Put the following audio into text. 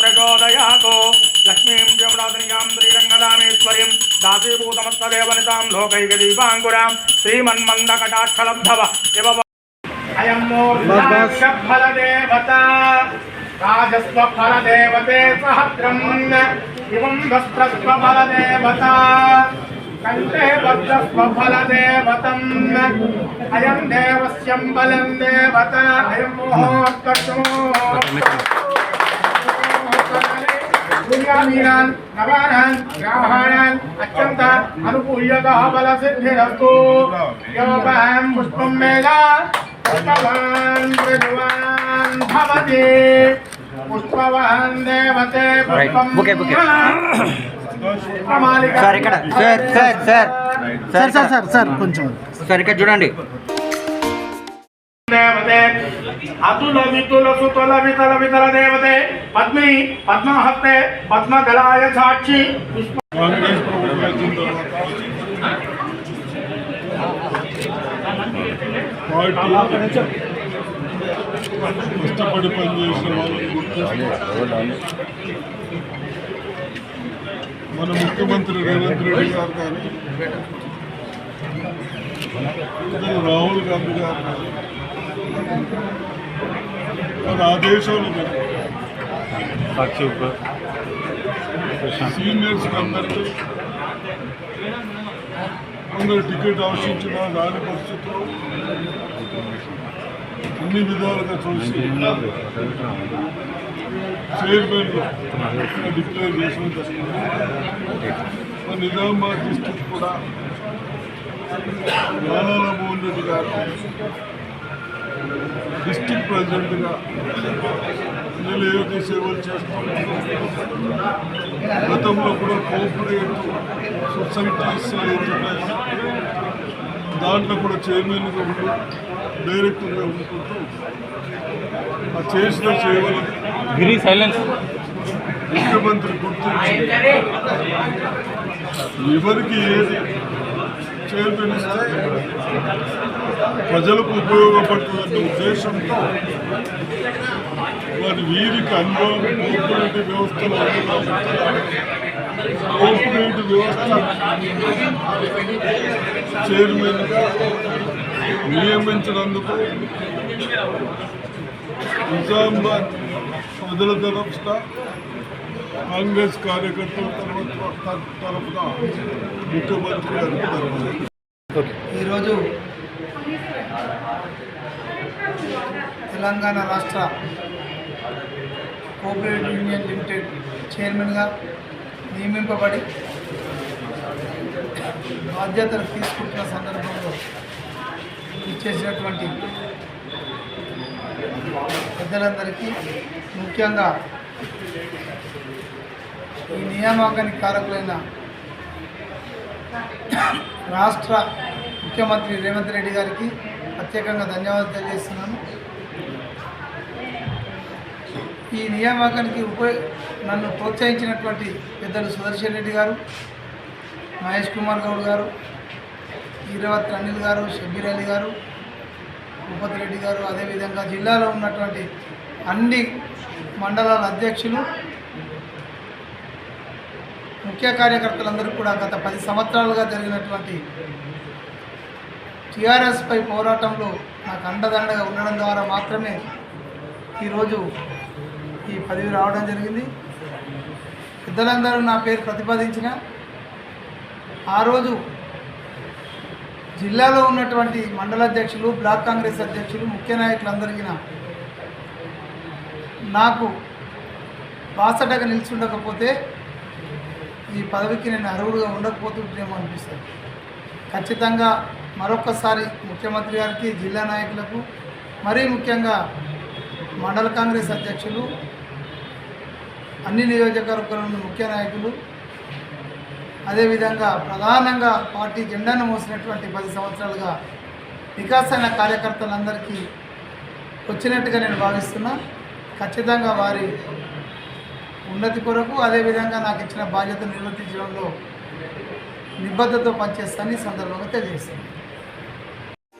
प्रचोदयातो। लक्ष्मीं त्रिपुराधनिकां श्रीरङ्गदामेश्वरीं दासीभूतमस्तदेवनितां श्रीमन्मन्दकटाक्षलब्धव। इव अयं राजस्वफलदेवते सहस्रम् इवं वस्त्रस्वफलदेवता कण्ठे अयं देवता। अयं मोहोत्कर्षो బలం సూర్యామీనాన్ నవానాన్ గ్రాహాణాన్ అత్యంత అనుకూల్యతః బలసిద్ధిరస్తు యోపహం పుష్పం మేధ పుష్పవాన్ మృదువాన్ భవతి పుష్పవాన్ దేవతే పుష్పం బుకే, బుకే. పుష్పమాలిక సార్ ఇక్కడ. Sir sir sir sir sir sir sir కొంచెం. సార్ ఇక్కడ చూడండి. దేవతే అతుల వితుల సుతుల వితల వితల దేవతే పద్మి పద్మహస్తే పద్మగలాయ సాక్షి. పుష్ప కష్టపడి పనిచేసిన వాళ్ళని గుర్తిస్తూ మన ముఖ్యమంత్రి రేవంత్ రెడ్డి గారు కానీ రాహుల్ గాంధీ గారు కానీ వారి ఆదేశాలు మేరకు సీనియర్స్ అందరికీ కొందరు టికెట్ ఆశించిన రాని పరిస్థితుల్లో అన్ని విధాలుగా చూసి చైర్మన్ డిక్లేర్ చేసిన జరిగింది నిజామాబాద్ డిస్టిక్ కూడా నారాయణ మోహన్ రెడ్డి గారు డిస్టిక్ ప్రెసిడెంట్గా నేను ఏదైతే సేవలు చేస్తున్నాను గతంలో కూడా కోఆపరేట్ సొసైటీస్ ఏదైతే దాంట్లో కూడా చైర్మన్గా ఉంటూ డైరెక్టర్గా ఉంటుంటూ ఆ చేసిన సైలెన్స్. ముఖ్యమంత్రి గుర్తించి ఎవరికి ఏది చైర్మన్ ప్రజలకు ఉపయోగపడుతున్న ఉద్దేశంతో వారి వీరికి అనుభవం కోఆపరేటివ్ వ్యవస్థలు ఉంది కోఆపరేటివ్ వ్యవస్థ చైర్మన్గా నియమించినందుకు నిజామాబాద్ ప్రజల తరఫున కాంగ్రెస్ కార్యకర్తల తరఫున ముఖ్యమంత్రి ఈరోజు తెలంగాణ రాష్ట్ర కోఆపరేటివ్ యూనియన్ లిమిటెడ్ చైర్మన్గా నియమింపబడి బాధ్యతలు తీసుకుంటున్న సందర్భంలో ఇచ్చేసినటువంటి పెద్దలందరికీ ముఖ్యంగా ఈ నియామకానికి కారకులైన రాష్ట్ర ముఖ్యమంత్రి రేవంత్ రెడ్డి గారికి ప్రత్యేకంగా ధన్యవాదాలు తెలియజేస్తున్నాను. ఈ నియామకానికి ఉప నన్ను ప్రోత్సహించినటువంటి పెద్దలు సుదర్శన్ రెడ్డి గారు మహేష్ కుమార్ గౌడ్ గారు ఈరవత్ అనిల్ గారు షబ్బీర్ అలీ గారు భూపతి రెడ్డి గారు అదేవిధంగా జిల్లాలో ఉన్నటువంటి అన్ని మండలాల అధ్యక్షులు ముఖ్య కార్యకర్తలందరూ కూడా గత పది సంవత్సరాలుగా జరిగినటువంటి టీఆర్ఎస్పై పోరాటంలో నాకు అండదండగా ఉండడం ద్వారా మాత్రమే ఈరోజు ఈ పదవి రావడం జరిగింది. పెద్దలందరూ నా పేరు ప్రతిపాదించిన ఆ రోజు జిల్లాలో ఉన్నటువంటి మండల అధ్యక్షులు బ్లాక్ కాంగ్రెస్ అధ్యక్షులు ముఖ్య నాయకులందరికీ నా- నాకు బాసటగా నిలిచుండకపోతే ఈ పదవికి నేను అర్హుడుగా ఉండకపోతుంటేమో అనిపిస్తుంది. ఖచ్చితంగా మరొకసారి ముఖ్యమంత్రి గారికి జిల్లా నాయకులకు మరీ ముఖ్యంగా మండల కాంగ్రెస్ అధ్యక్షులు అన్ని నియోజకవర్గాల ముఖ్య నాయకులు అదేవిధంగా ప్రధానంగా పార్టీ జెండాను మోసినటువంటి పది సంవత్సరాలుగా వికాసైన కార్యకర్తలందరికీ వచ్చినట్టుగా నేను భావిస్తున్నా. ఖచ్చితంగా వారి ఉన్నతి కొరకు అదేవిధంగా నాకు ఇచ్చిన బాధ్యత నిర్వర్తించడంలో నిబద్ధతతో పనిచేస్తానని సందర్భంగా తెలియజేస్తాను